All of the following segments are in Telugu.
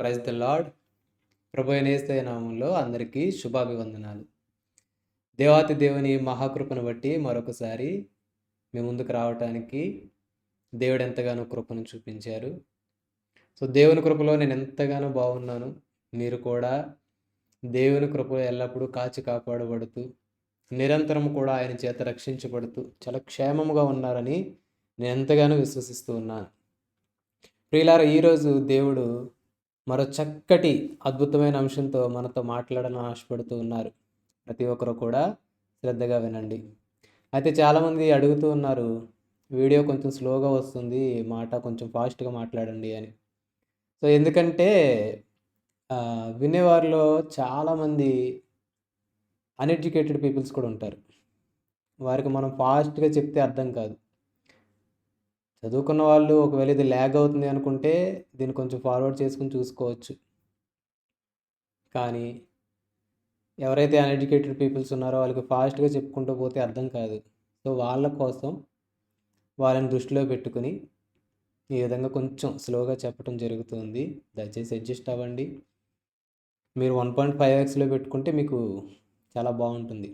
Praise the lord. ప్రభు నేస్తే నామంలో అందరికీ శుభాభివందనాలు. దేవాతి దేవుని మహాకృపను బట్టి మరొకసారి మీ ముందుకు రావటానికి దేవుడు ఎంతగానో కృపను చూపించారు. సో దేవుని కృపలో నేను ఎంతగానో బాగున్నాను. మీరు కూడా దేవుని కృపలో ఎల్లప్పుడూ కాచి కాపాడబడుతూ నిరంతరం కూడా ఆయన చేత రక్షించబడుతూ చాలా క్షేమముగా ఉన్నారని నేను ఎంతగానో విశ్వసిస్తూ ఉన్నాను. ప్రియులారా ఈరోజు దేవుడు మరో చక్కటి అద్భుతమైన అంశంతో మనతో మాట్లాడాలని ఆశపడుతూ ఉన్నారు. ప్రతి ఒక్కరు కూడా శ్రద్ధగా వినండి. అయితే చాలామంది అడుగుతూ ఉన్నారు వీడియో కొంచెం స్లోగా వస్తుంది మాట కొంచెం ఫాస్ట్గా మాట్లాడండి అని. సో ఎందుకంటే వినేవారిలో చాలామంది అన్ఎడ్యుకేటెడ్ పీపుల్స్ కూడా ఉంటారు. వారికి మనం ఫాస్ట్గా చెప్తే అర్థం కాదు. చదువుకున్న వాళ్ళు ఒకవేళ ఇది ల్యాగ్ అవుతుంది అనుకుంటే దీన్ని కొంచెం ఫార్వర్డ్ చేసుకుని చూసుకోవచ్చు. కానీ ఎవరైతే అన్ఎడ్యుకేటెడ్ పీపుల్స్ ఉన్నారో వాళ్ళకి ఫాస్ట్గా చెప్పుకుంటూ పోతే అర్థం కాదు. సో వాళ్ళ కోసం వాళ్ళని దృష్టిలో పెట్టుకుని ఈ విధంగా కొంచెం స్లోగా చెప్పడం జరుగుతుంది. దయచేసి అడ్జస్ట్ అవ్వండి. మీరు వన్ పాయింట్ ఫైవ్ ఎక్స్లో పెట్టుకుంటే మీకు చాలా బాగుంటుంది.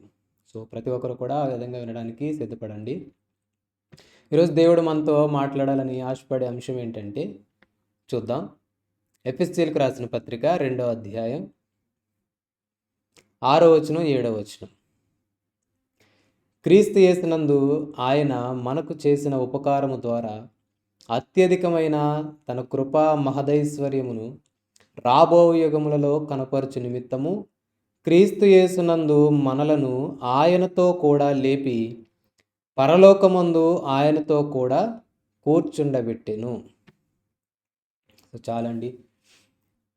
సో ప్రతి ఒక్కరు కూడా ఆ విధంగా వినడానికి సిద్ధపడండి. ఈరోజు దేవుడు మనతో మాట్లాడాలని ఆశపడే అంశం ఏంటంటే చూద్దాం. ఎఫ్ఎస్సీలకు రాసిన పత్రిక రెండో అధ్యాయం ఆరో వచనం ఏడో వచనం. క్రీస్తు చేసినందు ఆయన మనకు చేసిన ఉపకారము ద్వారా అత్యధికమైన తన కృపా మహదైశ్వర్యమును రాబో యుగములలో కనపరచు నిమిత్తము క్రీస్తు యేసునందు మనలను ఆయనతో కూడా లేపి పరలోకమందు ఆయనతో కూడా కూర్చుండబెట్టెను. సో చాలండి.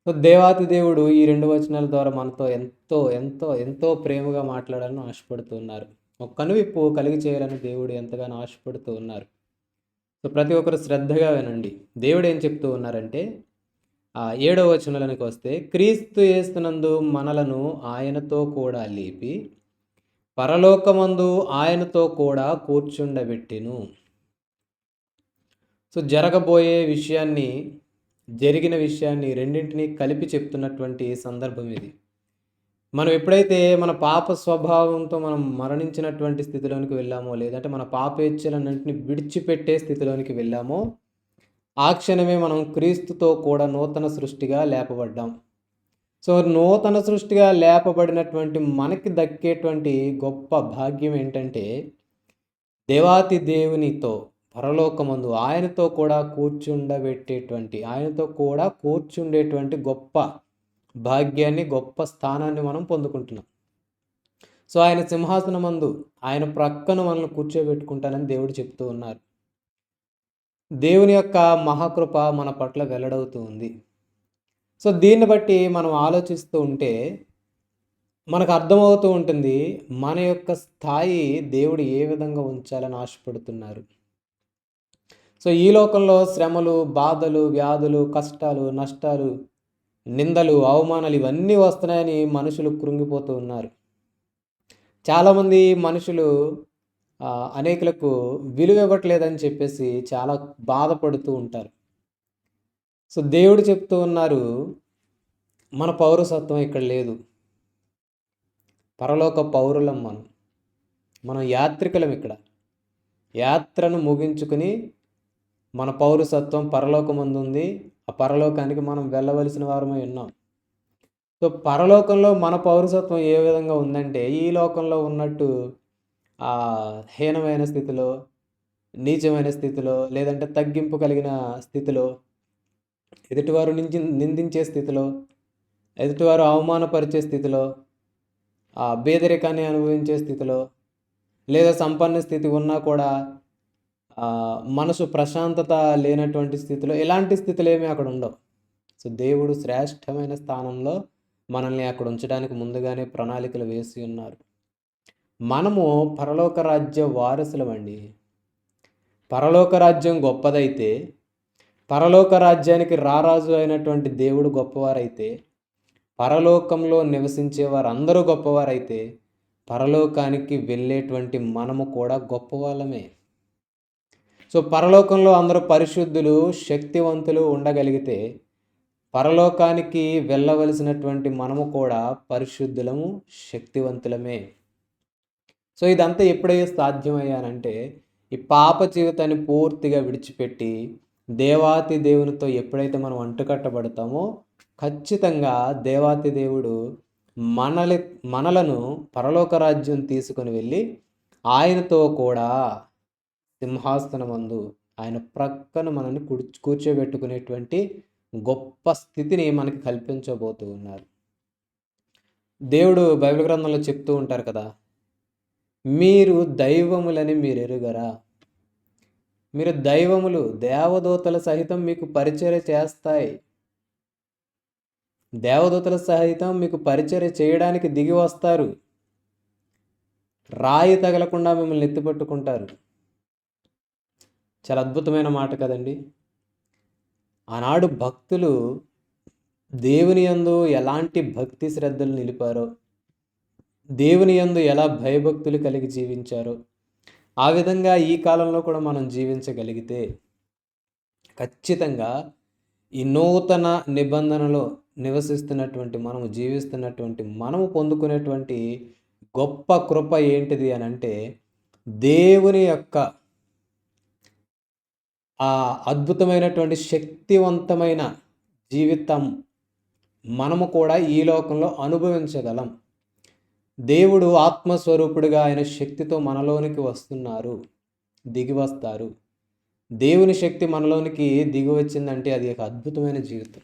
సో దేవాతి దేవుడు ఈ రెండు వచనాల ద్వారా మనతో ఎంతో ఎంతో ఎంతో ప్రేమగా మాట్లాడాలని ఆశపడుతున్నారు. ఒక కనువిప్పు కలిగి చేయాలని దేవుడు ఎంతగానో ఆశపడుతూ ఉన్నారు. సో ప్రతి ఒక్కరు శ్రద్ధగా వినండి. దేవుడు ఏం చెప్తూ ఉన్నారంటే ఆ ఏడవ వచనాలకు వస్తే క్రీస్తు చేస్తున్నందు మనలను ఆయనతో కూడా లేపి పరలోకమందు ఆయనతో కూడా కూర్చుండబెట్టెను. సో జరగబోయే విషయాన్ని జరిగిన విషయాన్ని రెండింటినీ కలిపి చెప్తున్నటువంటి సందర్భం ఇది. మనం ఎప్పుడైతే మన పాప స్వభావంతో మనం మరణించినటువంటి స్థితిలోనికి వెళ్ళామో లేదంటే మన పాపేచ్ఛలన్నింటిని విడిచిపెట్టే స్థితిలోనికి వెళ్ళామో ఆ క్షణమే మనం క్రీస్తుతో కూడా నూతన సృష్టిగా లేపబడ్డాం. సో నూతన సృష్టిగా లేపబడినటువంటి మనకి దక్కేటువంటి గొప్ప భాగ్యం ఏంటంటే దేవాతి దేవునితో పరలోకమందు ఆయనతో కూడా కూర్చుండబెట్టేటువంటి ఆయనతో కూడా కూర్చుండేటువంటి గొప్ప భాగ్యాన్ని గొప్ప స్థానాన్ని మనం పొందుకుంటున్నాం. సో ఆయన సింహాసనమందు ఆయన ప్రక్కన మనల్ని కూర్చోబెట్టుకుంటానని దేవుడు చెప్తూ ఉన్నారు. దేవుని యొక్క మహాకృప మన పట్ల వెల్లడవుతూ ఉంది. సో దీన్ని బట్టి మనం ఆలోచిస్తూ ఉంటే మనకు అర్థమవుతూ ఉంటుంది మన యొక్క స్థాయి దేవుడు ఏ విధంగా ఉంచాలని ఆశపడుతున్నారు. సో ఈ లోకంలో శ్రమలు బాధలు వ్యాధులు కష్టాలు నష్టాలు నిందలు అవమానాలు ఇవన్నీ వస్తున్నాయని మనుషులు కృంగిపోతూ ఉన్నారు. చాలామంది మనుషులు అనేకులకు విలువ ఇవ్వట్లేదని చెప్పేసి చాలా బాధపడుతూ ఉంటారు. సో దేవుడు చెప్తూ ఉన్నారు మన పౌరసత్వం ఇక్కడ లేదు. పరలోక పౌరులం మనం. మనం యాత్రికులం ఇక్కడ. యాత్రను ముగించుకుని మన పౌరసత్వం పరలోకమందు ఉంది ఆ పరలోకానికి మనం వెళ్ళవలసిన వారమై ఉన్నాం. సో పరలోకంలో మన పౌరసత్వం ఏ విధంగా ఉందంటే ఈ లోకంలో ఉన్నట్టు ఆ హీనమైన స్థితిలో నీచమైన స్థితిలో లేదంటే తగ్గింపు కలిగిన స్థితిలో ఎదుటివారు నింది నిందించే స్థితిలో ఎదుటివారు అవమానపరిచే స్థితిలో ఆ అభ్యదరికాన్ని అనుభవించే స్థితిలో లేదా సంపన్న స్థితి ఉన్నా కూడా మనసు ప్రశాంతత లేనటువంటి స్థితిలో ఎలాంటి స్థితులు ఏమీ అక్కడ ఉండవు. సో దేవుడు శ్రేష్టమైన స్థానంలో మనల్ని అక్కడ ఉంచడానికి ముందుగానే ప్రణాళికలు వేసి ఉన్నారు. మనము పరలోక రాజ్య వారసులమండి. పరలోక రాజ్యం గొప్పదైతే పరలోక రాజ్యానికి రారాజు అయినటువంటి దేవుడు గొప్పవారైతే పరలోకంలో నివసించే వారందరూ గొప్పవారైతే పరలోకానికి వెళ్ళేటువంటి మనము కూడా గొప్పవాళ్ళమే. సో పరలోకంలో అందరూ పరిశుద్ధులు శక్తివంతులు ఉండగలిగితే పరలోకానికి వెళ్ళవలసినటువంటి మనము కూడా పరిశుద్ధులము శక్తివంతులమే. సో ఇదంతా ఎప్పుడైతే సాధ్యమయ్యానంటే ఈ పాప జీవితాన్ని పూర్తిగా విడిచిపెట్టి దేవాతి దేవునితో ఎప్పుడైతే మనం అంటుకట్టబడతామో ఖచ్చితంగా దేవాతి దేవుడు మనలి మనలను పరలోక రాజ్యం తీసుకొని వెళ్ళి ఆయనతో కూడా సింహాసనమందు ఆయన ప్రక్కన మనల్ని కూర్చ కూర్చోబెట్టుకునేటువంటి గొప్ప స్థితిని మనకి కల్పించబోతూ ఉన్నారు. దేవుడు బైబిల్ గ్రంథంలో చెప్తూ ఉంటారు కదా మీరు దైవములని మీరు ఎరుగరా? మీరు దైవములు దేవదూతల సహితం మీకు పరిచర్య చేస్తాయి. దేవదూతల సహితం మీకు పరిచర్య చేయడానికి దిగి వస్తారు. రాయి తగలకుండా మిమ్మల్ని ఎత్తిపట్టుకుంటారు. చాలా అద్భుతమైన మాట కదండి. ఆనాడు భక్తులు దేవుని యందు ఎలాంటి భక్తి శ్రద్ధలు నిలిపారో దేవుని యందు ఎలా భయభక్తులు కలిగి జీవించారో ఆ విధంగా ఈ కాలంలో కూడా మనం జీవించగలిగితే ఖచ్చితంగా ఈ నూతన నిబంధనలో నివసిస్తున్నటువంటి మనము జీవిస్తున్నటువంటి మనము పొందుకునేటువంటి గొప్ప కృప ఏంటిది అని అంటే దేవుని యొక్క ఆ అద్భుతమైనటువంటి శక్తివంతమైన జీవితం మనము కూడా ఈ లోకంలో అనుభవించగలం. దేవుడు ఆత్మస్వరూపుడుగా ఆయన శక్తితో మనలోనికి వస్తున్నారు దిగి వస్తారు. దేవుని శక్తి మనలోనికి దిగి వచ్చిందంటే అది ఒక అద్భుతమైన జీవితం.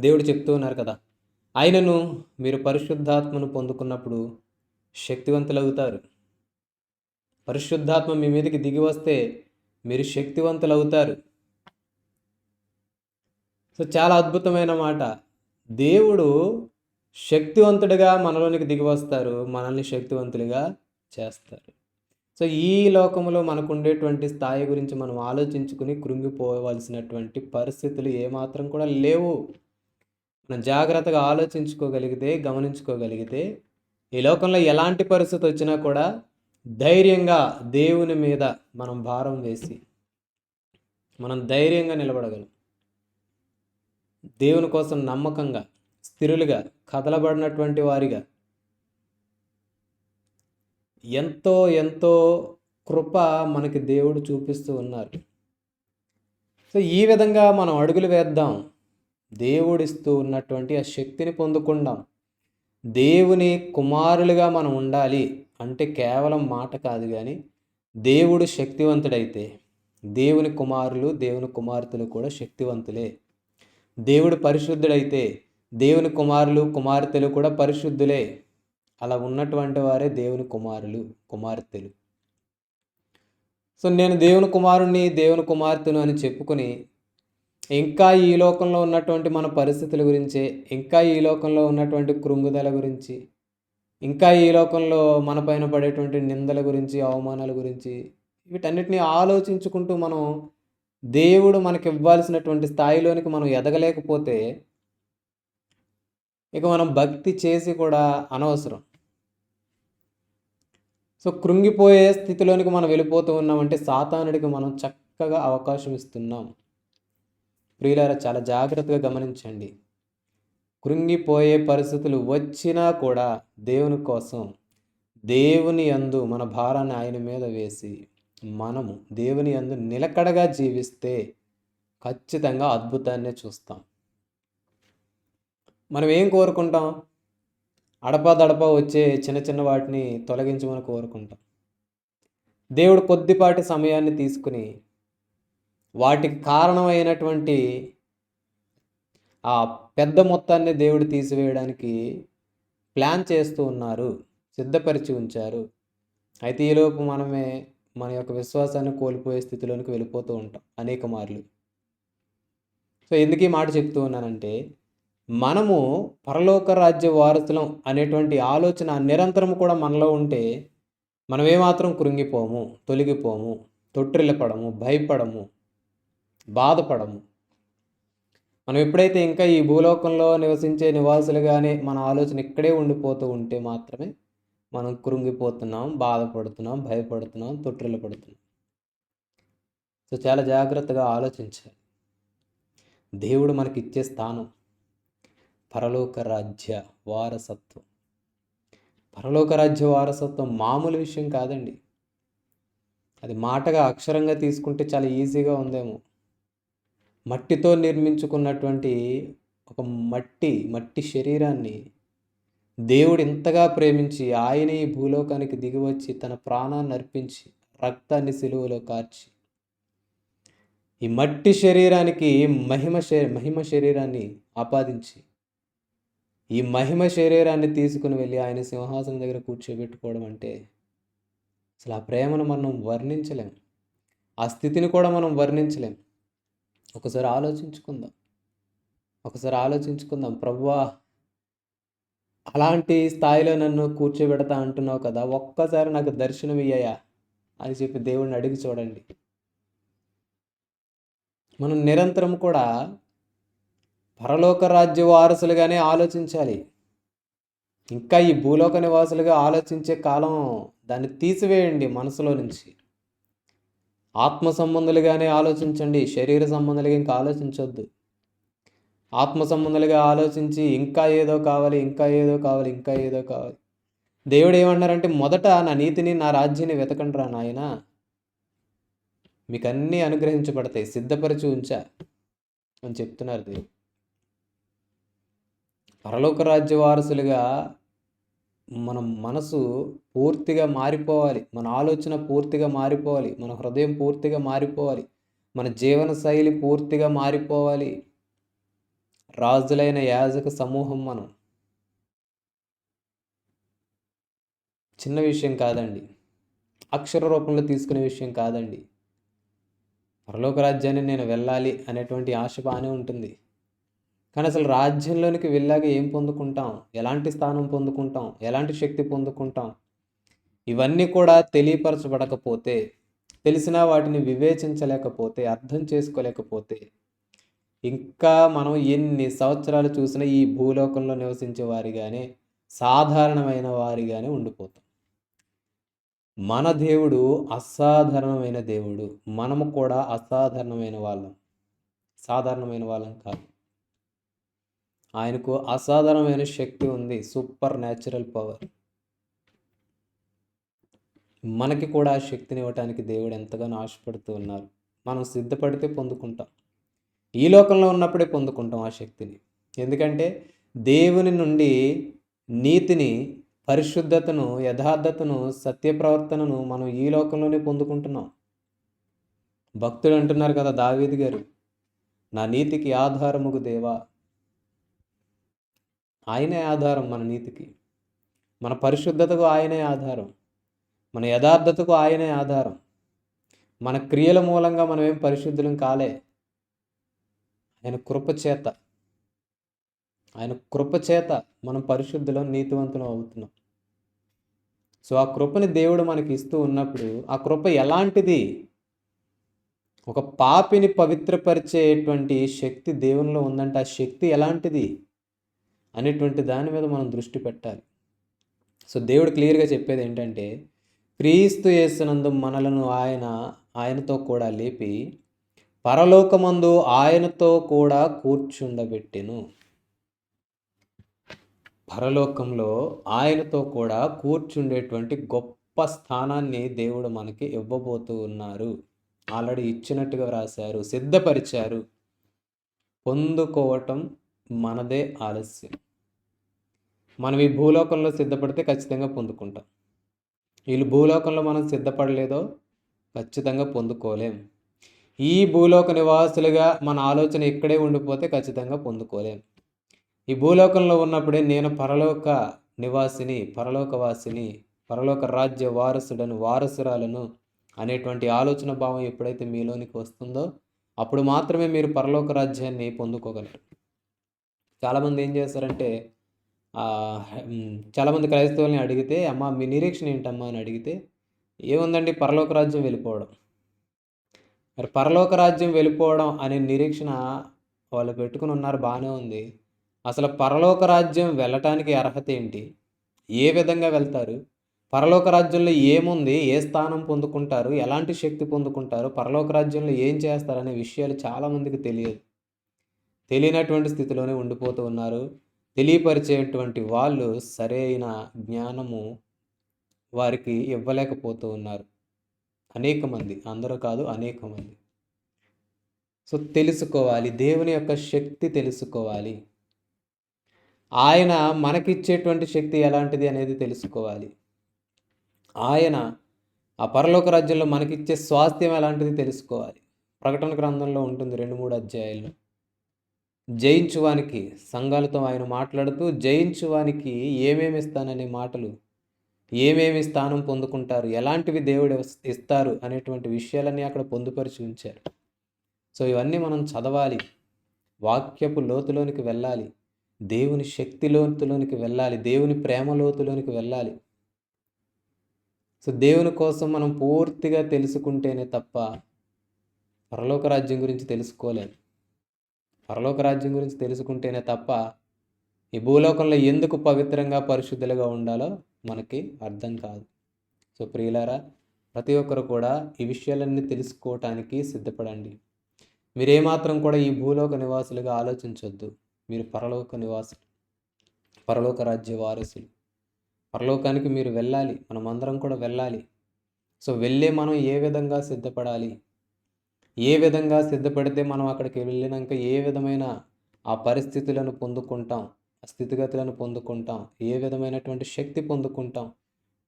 దేవుడు చెప్తూ ఉన్నారు కదా ఆయనను మీరు పరిశుద్ధాత్మను పొందుకున్నప్పుడు శక్తివంతులవుతారు. పరిశుద్ధాత్మ మీ మీదకి దిగి వస్తే మీరు శక్తివంతులు అవుతారు సో చాలా అద్భుతమైన మాట. దేవుడు శక్తివంతుడిగా మనలోనికి దిగివస్తారు మనల్ని శక్తివంతులుగా చేస్తారు. సో ఈ లోకంలో మనకు ఉండేటువంటి స్థాయి గురించి మనం ఆలోచించుకుని కృంగిపోవలసినటువంటి పరిస్థితులు ఏమాత్రం కూడా లేవు. మనం జాగ్రత్తగా ఆలోచించుకోగలిగితే గమనించుకోగలిగితే ఈ లోకంలో ఎలాంటి పరిస్థితి వచ్చినా కూడా ధైర్యంగా దేవుని మీద మనం భారం వేసి మనం ధైర్యంగా నిలబడగలం. దేవుని కోసం నమ్మకంగా స్థిరులుగా కదలబడినటువంటి వారిగా. ఎంతో ఎంతో కృప మనకి దేవుడు చూపిస్తూ ఉన్నారు. సో ఈ విధంగా మనం అడుగులు వేద్దాం. దేవుడిస్తూ ఉన్నటువంటి ఆ శక్తిని పొందుకుందాం. దేవుని కుమారులుగా మనం ఉండాలి అంటే కేవలం మాట కాదు కానీ దేవుడు శక్తివంతుడైతే దేవుని కుమారులు దేవుని కుమార్తెలు కూడా శక్తివంతులే. దేవుడు పరిశుద్ధుడైతే దేవుని కుమారులు కుమార్తెలు కూడా పరిశుద్ధులే. అలా ఉన్నటువంటి వారే దేవుని కుమారులు కుమార్తెలు. సో నేను దేవుని కుమారుణ్ణి దేవుని కుమార్తెను అని చెప్పుకొని ఇంకా ఈ లోకంలో ఉన్నటువంటి మన పరిస్థితుల గురించే ఇంకా ఈ లోకంలో ఉన్నటువంటి కృంగుదల గురించి ఇంకా ఈ లోకంలో మన పైన పడేటువంటి నిందల గురించి అవమానాల గురించి వీటన్నిటిని ఆలోచించుకుంటూ మనం దేవుడు మనకి ఇవ్వాల్సినటువంటి స్థాయిలోనికి మనం ఎదగలేకపోతే ఇక మనం భక్తి చేసి కూడా అనవసరం. సో కృంగిపోయే స్థితిలోనికి మనం వెళ్ళిపోతూ ఉన్నామంటే సాతానుడికి మనం చక్కగా అవకాశం ఇస్తున్నాం. ప్రియులారా చాలా జాగ్రత్తగా గమనించండి. కృంగిపోయే పరిస్థితులు వచ్చినా కూడా దేవుని కోసం దేవుని యందు మన భారాన్ని ఆయన మీద వేసి మనము దేవుని యందు నిలకడగా జీవిస్తే ఖచ్చితంగా అద్భుతాన్నే చూస్తాం. మనం ఏం కోరుకుంటాం అడపదడప వచ్చే చిన్న చిన్న వాటిని తొలగించమని కోరుకుంటాం. దేవుడు కొద్దిపాటి సమయాన్ని తీసుకుని వాటికి కారణమైనటువంటి ఆ పెద్ద మొత్తాన్ని దేవుడు తీసివేయడానికి ప్లాన్ చేస్తూ ఉన్నారు. సిద్ధపరిచి ఉంచారు. అయితే ఈలోపు మనమే మన యొక్క విశ్వాసాన్ని కోల్పోయే స్థితిలోనికి వెళ్ళిపోతూ ఉంటాం అనేక మార్లు సో ఎందుకు ఈ మాట చెప్తూ ఉన్నానంటే మనము పరలోక రాజ్య వారసులం అనేటువంటి ఆలోచన నిరంతరం కూడా మనలో ఉంటే మనం ఏమాత్రం కృంగిపోము తొలగిపోము తొట్టిల్లపడము భయపడము బాధపడము. మనం ఎప్పుడైతే ఇంకా ఈ భూలోకంలో నివసించే నివాసులుగానే మన ఆలోచన ఇక్కడే ఉండిపోతూ ఉంటే మాత్రమే మనం కృంగిపోతున్నాం బాధపడుతున్నాం భయపడుతున్నాం తొట్టిల్లపడుతున్నాం. సో చాలా జాగ్రత్తగా ఆలోచించాలి. దేవుడు మనకి ఇచ్చే స్థానం. పరలోక రాజ్య వారసత్వం. పరలోక రాజ్య వారసత్వం మామూలు విషయం కాదండి. అది మాటగా అక్షరంగా తీసుకుంటే చాలా ఈజీగా ఉందేమో. మట్టితో నిర్మించుకున్నటువంటి ఒక మట్టి మట్టి శరీరాన్ని దేవుడు ఇంతగా ప్రేమించి ఆయన ఈ భూలోకానికి దిగివచ్చి తన ప్రాణాన్ని అర్పించి రక్తాన్ని సిలువలో కార్చి ఈ మట్టి శరీరానికి మహిమ శరీ మహిమ శరీరాన్ని ఆపాదించి ఈ మహిమ శరీరాన్ని తీసుకుని వెళ్ళి ఆయన సింహాసనం దగ్గర కూర్చోబెట్టుకోవడం అంటే అసలు ఆ ప్రేమను మనం వర్ణించలేం. ఆ స్థితిని కూడా మనం వర్ణించలేం. ఒకసారి ఆలోచించుకుందాం. ఒకసారి ఆలోచించుకుందాం. ప్రభువా అలాంటి స్థాయిలో నన్ను కూర్చోబెడతా అంటున్నావు కదా ఒక్కసారి నాకు దర్శనం ఇయ్యాయా అని చెప్పి దేవుణ్ణి అడిగి చూడండి. మనం నిరంతరం కూడా పరలోక రాజ్య వారసులుగానే ఆలోచించాలి. ఇంకా ఈ భూలోక నివాసులుగా ఆలోచించే కాలం దాన్ని తీసివేయండి మనసులో నుంచి. ఆత్మ సంబంధులుగానే ఆలోచించండి శరీర సంబంధులుగా ఇంకా ఆలోచించొద్దు. ఆత్మ సంబంధులుగా ఆలోచించి ఇంకా ఏదో కావాలి ఇంకా ఏదో కావాలి ఇంకా ఏదో కావాలి. దేవుడు ఏమన్నారంటే మొదట నా నీతిని నా రాజ్యాన్ని వెతకండి రా నాయన. మీకు అన్నీ అనుగ్రహించబడతాయి సిద్ధపరిచి ఉంచా అని చెప్తున్నారు దేవుడు. పరలోక రాజ్య వారసులుగా మన మనసు పూర్తిగా మారిపోవాలి. మన ఆలోచన పూర్తిగా మారిపోవాలి. మన హృదయం పూర్తిగా మారిపోవాలి. మన జీవన శైలి పూర్తిగా మారిపోవాలి. రాజులైన యాజక సమూహం మనం. చిన్న విషయం కాదండి. అక్షర రూపంలో తీసుకునే విషయం కాదండి. పరలోక రాజ్యాన్ని నేను వెళ్ళాలి అనేటువంటి ఆశ బాగానే ఉంటుంది. కానీ అసలు రాజ్యంలోనికి వెళ్ళాక ఏం పొందుకుంటాం? ఎలాంటి స్థానం పొందుకుంటాం? ఎలాంటి శక్తి పొందుకుంటాం? ఇవన్నీ కూడా తెలియపరచబడకపోతే తెలిసినా వాటిని వివేచించలేకపోతే అర్థం చేసుకోలేకపోతే ఇంకా మనం ఎన్ని సంవత్సరాలు చూసినా ఈ భూలోకంలో నివసించే వారిగానే సాధారణమైన వారిగానే ఉండిపోతాం. మన దేవుడు అసాధారణమైన దేవుడు. మనము కూడా అసాధారణమైన వాళ్ళం. సాధారణమైన వాళ్ళం కాదు. ఆయనకు అసాధారణమైన శక్తి ఉంది. Supernatural power. మనకి కూడా ఆ శక్తిని ఇవ్వటానికి దేవుడు ఎంతగానో ఆశపడుతూ ఉన్నారు. మనం సిద్ధపడితే పొందుకుంటాం. ఈ లోకంలో ఉన్నప్పుడే పొందుకుంటాం ఆ శక్తిని. ఎందుకంటే దేవుని నుండి నీతిని పరిశుద్ధతను యథార్థతను సత్య ప్రవర్తనను మనం ఈ లోకంలోనే పొందుకుంటున్నాం. భక్తుడు అంటున్నారు కదా దావేది గారు నా నీతికి ఆధారముగు దేవా ఆయనే ఆధారం మన నీతికి. మన పరిశుద్ధతకు ఆయనే ఆధారం. మన యథార్థతకు ఆయనే ఆధారం. మన క్రియల మూలంగా మనం ఏం పరిశుద్ధులం కాలే. ఆయన కృపచేత ఆయన కృపచేత మనం పరిశుద్ధులం నీతివంతులం అవుతున్నాం. సో ఆ కృపని దేవుడు మనకి ఇస్తూ ఉన్నప్పుడు ఆ కృప ఎలాంటిది? ఒక పాపిని పవిత్రపరిచేటువంటి శక్తి దేవునిలో ఉందంటే ఆ శక్తి ఎలాంటిది? అనేటువంటి దాని మీద మనం దృష్టి పెట్టాలి. సో దేవుడు క్లియర్గా చెప్పేది ఏంటంటే క్రీస్తు యేసునందు మనలను ఆయన ఆయనతో కూడా లేపి పరలోకమందు ఆయనతో కూడా కూర్చుండబెట్టెను. పరలోకంలో ఆయనతో కూడా కూర్చుండేటువంటి గొప్ప స్థానాన్ని దేవుడు మనకి ఇవ్వబోతూ ఉన్నారు ఆల్రెడీ ఇచ్చినట్టుగా రాశారు సిద్ధపరిచారు. పొందుకోవటం మనదే ఆలస్యం. మనం ఈ భూలోకంలో సిద్ధపడితే ఖచ్చితంగా పొందుకుంటాం. వీళ్ళు భూలోకంలో మనం సిద్ధపడలేదో ఖచ్చితంగా పొందుకోలేం. ఈ భూలోక నివాసులుగా మన ఆలోచన ఇక్కడే ఉండిపోతే ఖచ్చితంగా పొందుకోలేం. ఈ భూలోకంలో ఉన్నప్పుడే నేను పరలోక నివాసిని పరలోకవాసిని పరలోక రాజ్య వారసుడను వారసురాలను అనేటువంటి ఆలోచన భావం ఎప్పుడైతే మీలోనికి వస్తుందో అప్పుడు మాత్రమే మీరు పరలోక రాజ్యాన్ని పొందుకోగలరు. చాలామంది ఏం చేస్తారంటే చాలామంది క్రైస్తవుల్ని అడిగితే అమ్మ మీ నిరీక్షణ ఏంటమ్మా? అని అడిగితే ఏముందండి పరలోక రాజ్యం వెళ్ళిపోవడం. మరి పరలోక రాజ్యం వెళ్ళిపోవడం అనే నిరీక్షణ వాళ్ళు పెట్టుకుని ఉన్నారు బాగానే ఉంది. అసలు పరలోక రాజ్యం వెళ్ళటానికి అర్హత ఏంటి? ఏ విధంగా వెళ్తారు? పరలోక రాజ్యంలో ఏముంది? ఏ స్థానం పొందుకుంటారు? ఎలాంటి శక్తి పొందుకుంటారు? పరలోక రాజ్యంలో ఏం చేస్తారు అనే విషయాలు చాలామందికి తెలియదు. తెలియనటువంటి స్థితిలోనే ఉండిపోతూ ఉన్నారు. తెలియపరిచేటువంటి వాళ్ళు సరైన జ్ఞానము వారికి ఇవ్వలేకపోతూ ఉన్నారు. అనేక మంది అందరూ కాదు అనేక మంది. సో తెలుసుకోవాలి దేవుని యొక్క శక్తి తెలుసుకోవాలి. ఆయన మనకిచ్చేటువంటి శక్తి ఎలాంటిది అనేది తెలుసుకోవాలి. ఆయన ఆ పరలోక రాజ్యంలో మనకిచ్చే స్వాస్థ్యం ఎలాంటిది తెలుసుకోవాలి. ప్రకటన గ్రంథంలో ఉంటుంది రెండు మూడు అధ్యాయాల్లో జయించువానికి సంఘాలతో ఆయన మాట్లాడుతూ జయించువానికి ఏమేమి ఇస్తాననే మాటలు? ఏమేమి స్థానం పొందుకుంటారు? ఎలాంటివి దేవుడు ఇస్తారు? అనేటువంటి విషయాలన్నీ అక్కడ పొందుపరిచి ఉంచారు. సో ఇవన్నీ మనం చదవాలి. వాక్యపు లోతులోనికి వెళ్ళాలి. దేవుని శక్తి లోతులోనికి వెళ్ళాలి. దేవుని ప్రేమ లోతులోనికి వెళ్ళాలి. సో దేవుని కోసం మనం పూర్తిగా తెలుసుకుంటేనే తప్ప పరలోక రాజ్యం గురించి తెలుసుకోలేదు పరలోక రాజ్యం గురించి తెలుసుకుంటేనే తప్ప ఈ భూలోకంలో ఎందుకు పవిత్రంగా పరిశుద్ధులుగా ఉండాలో మనకి అర్థం కాదు. సో ప్రియులారా ప్రతి ఒక్కరు కూడా ఈ విషయాలన్నీ తెలుసుకోవటానికి సిద్ధపడండి. మీరేమాత్రం కూడా ఈ భూలోక నివాసులుగా ఆలోచించొద్దు. మీరు పరలోక నివాసులు పరలోక రాజ్య వారసులు. పరలోకానికి మీరు వెళ్ళాలి మనమందరం కూడా వెళ్ళాలి. సో వెళ్ళే మనం ఏ విధంగా సిద్ధపడాలి? ఏ విధంగా సిద్ధపడితే మనం అక్కడికి వెళ్ళినాక ఏ విధమైన ఆ పరిస్థితులను పొందుకుంటాం ఆ స్థితిగతులను పొందుకుంటాం ఏ విధమైనటువంటి శక్తి పొందుకుంటాం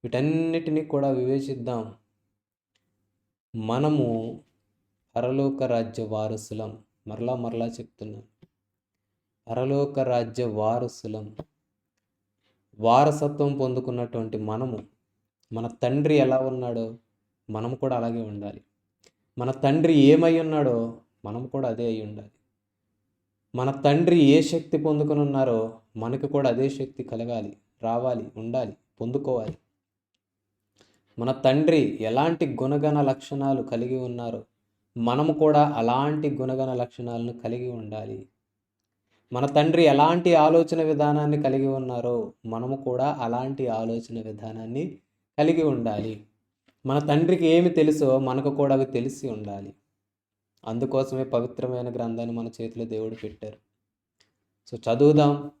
వీటన్నిటినీ కూడా వివేచిద్దాం. మనము పరలోక రాజ్య వారసులం. మరలా మరలా చెప్తున్నాను. పరలోక రాజ్య వారసులం. వారసత్వం పొందుకున్నటువంటి మనము మన తండ్రి ఎలా ఉన్నాడో మనం కూడా అలాగే ఉండాలి. మన తండ్రి ఏమై ఉన్నాడో మనం కూడా అదే అయి ఉండాలి. మన తండ్రి ఏ శక్తి పొందుకుని ఉన్నారో మనకు కూడా అదే శక్తి కలగాలి రావాలి ఉండాలి పొందుకోవాలి. మన తండ్రి ఎలాంటి గుణగణ లక్షణాలు కలిగి ఉన్నారో మనము కూడా అలాంటి గుణగణ లక్షణాలను కలిగి ఉండాలి. మన తండ్రి ఎలాంటి ఆలోచన విధానాన్ని కలిగి ఉన్నారో మనము కూడా అలాంటి ఆలోచన విధానాన్ని కలిగి ఉండాలి. మన తండ్రికి ఏమి తెలుసో మనకు కూడా అవి తెలిసి ఉండాలి. అందుకోసమే పవిత్రమైన గ్రంథాన్ని మన చేతిలో దేవుడు పెట్టారు. సో చదువుదాం.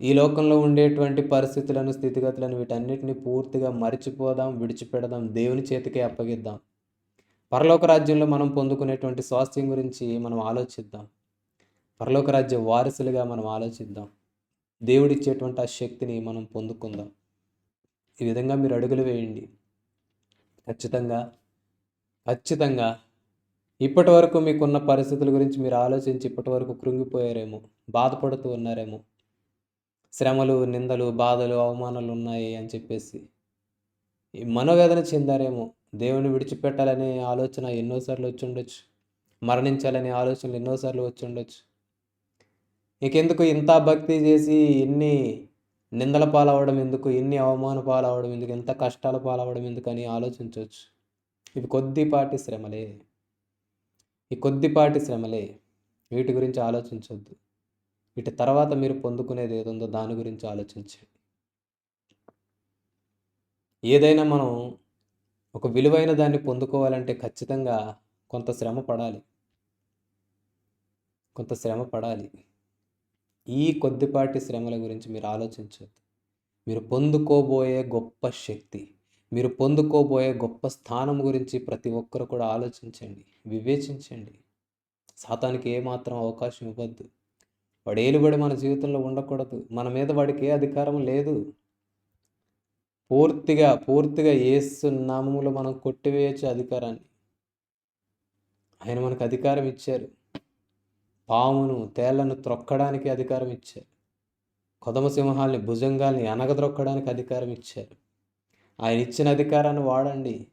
ఈ లోకంలో ఉండేటువంటి పరిస్థితులను స్థితిగతులను వీటన్నిటిని పూర్తిగా మరిచిపోదాం విడిచిపెడదాం దేవుని చేతికే అప్పగిద్దాం. పరలోక రాజ్యంలో మనం పొందుకునేటువంటి స్వాస్థ్యం గురించి మనం ఆలోచిద్దాం. పరలోక రాజ్య వారసులుగా మనం ఆలోచిద్దాం. దేవుడిచ్చేటువంటి ఆ శక్తిని మనం పొందుకుందాం. ఈ విధంగా మీరు అడుగులు వేయండి. ఖచ్చితంగా ఖచ్చితంగా. ఇప్పటి వరకు మీకున్న పరిస్థితుల గురించి మీరు ఆలోచించి ఇప్పటి వరకు కృంగిపోయారేమో బాధపడుతూ ఉన్నారేమో. శ్రమలు నిందలు బాధలు అవమానాలు ఉన్నాయి అని చెప్పేసి. ఈ మనోవేదన చెందారేమో దేవుని విడిచిపెట్టాలనే ఆలోచన ఎన్నోసార్లు వచ్చి ఉండొచ్చు. మరణించాలనే ఆలోచనలు ఎన్నోసార్లు వచ్చి ఉండొచ్చు. ఇంకెందుకు ఇంత భక్తి చేసి ఎన్ని నిందల పాలవడం ఎందుకు? ఎన్ని అవమాన పాలవడం ఎందుకు? ఎంత కష్టాల పాలవడం ఎందుకు అని ఆలోచించవచ్చు ఇవి కొద్దిపాటి శ్రమలే. ఈ కొద్దిపాటి శ్రమలే. వీటి గురించి ఆలోచించవద్దు వీటి తర్వాత మీరు పొందుకునేది ఏదుందో దాని గురించి ఆలోచించండి ఏదైనా మనం ఒక విలువైన దాన్ని పొందుకోవాలంటే ఖచ్చితంగా కొంత శ్రమ పడాలి. కొంత శ్రమ పడాలి. ఈ కొద్దిపాటి శ్రమల గురించి మీరు ఆలోచించవద్దు మీరు పొందుకోబోయే గొప్ప శక్తి మీరు పొందుకోబోయే గొప్ప స్థానం గురించి ప్రతి ఒక్కరు కూడా ఆలోచించండి వివేచించండి. సాతానికి ఏమాత్రం అవకాశం ఇవ్వద్దు. వాడు ఏలుబడి మన జీవితంలో ఉండకూడదు. మన మీద వాడికి ఏ అధికారం లేదు. పూర్తిగా పూర్తిగా ఏసు నామములో మనం కొట్టివేయచ్చు అధికారాన్ని. ఆయన మనకు అధికారం ఇచ్చారు. పామును తేళ్ళను త్రొక్కడానికి అధికారం ఇచ్చారు. కొదమ సింహాల్ని భుజంగాల్ని అనగద్రొక్కడానికి అధికారం ఇచ్చారు. ఆయన ఇచ్చిన అధికారాన్ని వాడండి.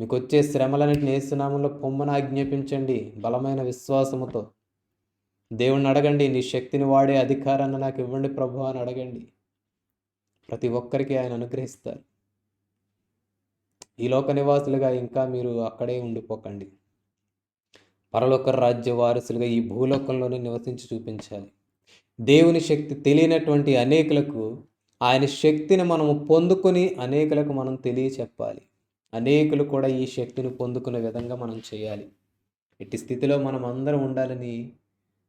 మీకు వచ్చే శ్రమలన్నింటిని ఏసునామంలో పొమ్మన ఆజ్ఞాపించండి బలమైన విశ్వాసముతో. దేవుణ్ణి అడగండి నీ శక్తిని వాడే అధికారాన్ని నాకు ఇవ్వండి ప్రభు అని అడగండి. ప్రతి ఒక్కరికి ఆయన అనుగ్రహిస్తారు. ఈ లోక నివాసులుగా ఇంకా మీరు అక్కడే ఉండిపోకండి. పరలోక రాజ్య వారసులుగా ఈ భూలోకంలోనే నివసించి చూపించాలి. దేవుని శక్తి తెలియనటువంటి అనేకులకు ఆయన శక్తిని మనము పొందుకొని అనేకులకు మనం తెలియచెప్పాలి. అనేకులు కూడా ఈ శక్తిని పొందుకునే విధంగా మనం చేయాలి. ఇట్టి స్థితిలో మనం అందరం ఉండాలని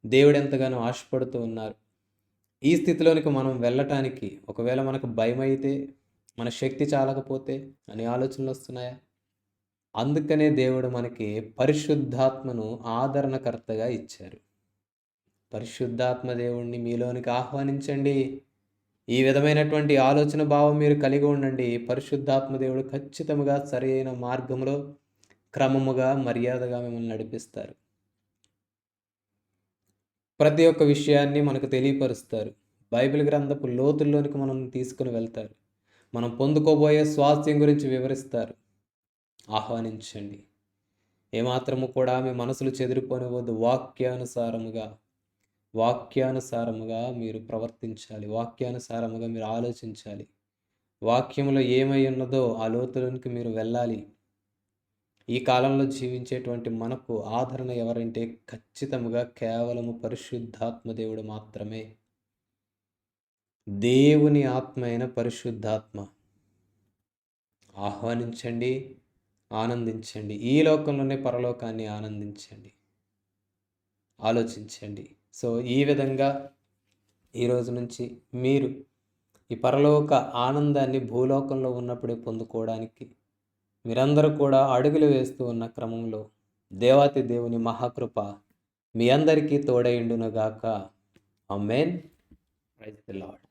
దేవుడు ఎంతగానో ఆశపడుతూ ఉన్నారు. ఈ స్థితిలోనికి మనం వెళ్ళటానికి ఒకవేళ మనకు భయం అయితే మన శక్తి చాలకపోతే అనే ఆలోచనలు వస్తున్నాయా? అందుకనే దేవుడు మనకి పరిశుద్ధాత్మను ఆదరణకర్తగా ఇచ్చారు. పరిశుద్ధాత్మ దేవుణ్ణి మీలోనికి ఆహ్వానించండి. ఈ విధమైనటువంటి ఆలోచన భావం మీరు కలిగి ఉండండి. పరిశుద్ధాత్మ దేవుడు ఖచ్చితంగా సరైన మార్గంలో క్రమముగా మర్యాదగా మిమ్మల్ని నడిపిస్తారు. ప్రతి ఒక్క విషయాన్ని మనకు తెలియపరుస్తారు. బైబిల్ గ్రంథపు లోతుల్లోనికి మనం తీసుకుని వెళ్తారు. మనం పొందుకోబోయే స్వాస్థ్యం గురించి వివరిస్తారు. ఆహ్వానించండి. ఏమాత్రము కూడా మీ మనసులు చెదిరిపోనివద్దు వాక్యానుసారముగా వాక్యానుసారముగా మీరు ప్రవర్తించాలి. వాక్యానుసారముగా మీరు ఆలోచించాలి. వాక్యంలో ఏమై ఉన్నదో ఆ లోతులోనికి మీరు వెళ్ళాలి. ఈ కాలంలో జీవించేటువంటి మనకు ఆదరణ ఎవరంటే ఖచ్చితముగా కేవలము పరిశుద్ధాత్మ దేవుడు మాత్రమే. దేవుని ఆత్మ అయిన పరిశుద్ధాత్మ. ఆహ్వానించండి. ఆనందించండి. ఈ లోకంలోనే పరలోకాన్ని ఆనందించండి. ఆలోచించండి. సో ఈ విధంగా ఈరోజు నుంచి మీరు ఈ పరలోక ఆనందాన్ని భూలోకంలో ఉన్నప్పుడే పొందుకోవడానికి మీరందరూ కూడా అడుగులు వేస్తూ ఉన్న క్రమంలో దేవాతి దేవుని మహాకృప మీ అందరికీ తోడైండునుగాక అమ్మేన్ ప్రైజ్ ది లాడ్